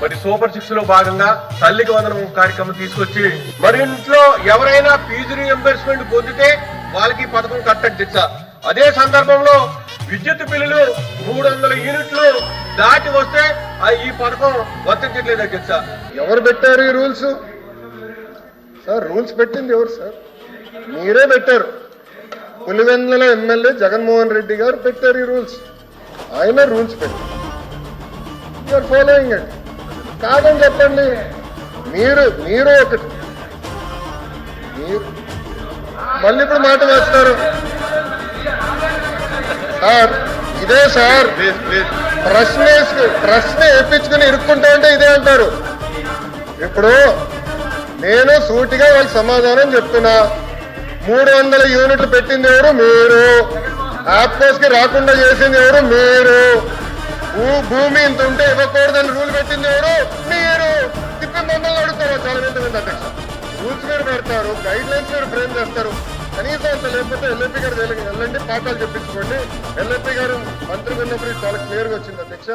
మరి సూపర్ సిక్స్లో భాగంగా తల్లికి వందనం కార్యక్రమం తీసుకొచ్చి మరి ఇంట్లో ఎవరైనా ఫీజు రీఎంబర్స్మెంట్ పొందితే వాళ్ళకి ఈ పథకం కట్టచ్చ అదే సందర్భంలో విద్యుత్ బిల్లులు మూడు వందల యూనిట్లు దాటి వస్తే ఆ ఈ పథకం వర్తించట్లేదు అధ్యక్ష ఎవరు పెట్టారు ఈ రూల్స్? సార్ రూల్స్ పెట్టింది ఎవరు సార్? మీరే పెట్టారు. పులివెందుల ఎమ్మెల్యే జగన్మోహన్ రెడ్డి గారు పెట్టారు ఈ రూల్స్. ఆయన రూల్స్ పెట్టారు. యూఆర్ ఫాలోయింగ్ అండి కాదని చెప్పండి. మీరు మీరు ఒకటి మళ్ళీ ఇప్పుడు మాట వేస్తారు. సార్ ఇదే సార్. ప్రశ్న ప్రశ్న వేయించుకుని ఇరుక్కుంటా ఉంటే ఇదే అంటారు. ఇప్పుడు నేను సూటిగా వాళ్ళకి సమాధానం చెప్తున్నా. మూడు వందల యూనిట్లు పెట్టింది ఎవరు? మీరు. ఆప్కోస్కి రాకుండా చేసింది ఎవరు? మీరు. భూమి ఇంత ఉంటే ఇవ్వకూడదని రూల్ పెట్టింది ఎవరు? మీరు. తిప్పి మమ్మల్ని అడుగుతారు? చాలా మంది అధ్యక్ష. రూల్స్ మీరు పెడతారు గైడ్ లైన్స్ మీరు ఫ్రేమ్ చేస్తారు. కనీసం అంత లేకపోతే ఎల్ఎంపీ గారు వెళ్ళండి పాఠాలు చెప్పించుకోండి. ఎల్ఎంపీ గారు మంత్రి ఉన్నప్పుడు చాలా క్లియర్గా వచ్చింది అధ్యక్ష.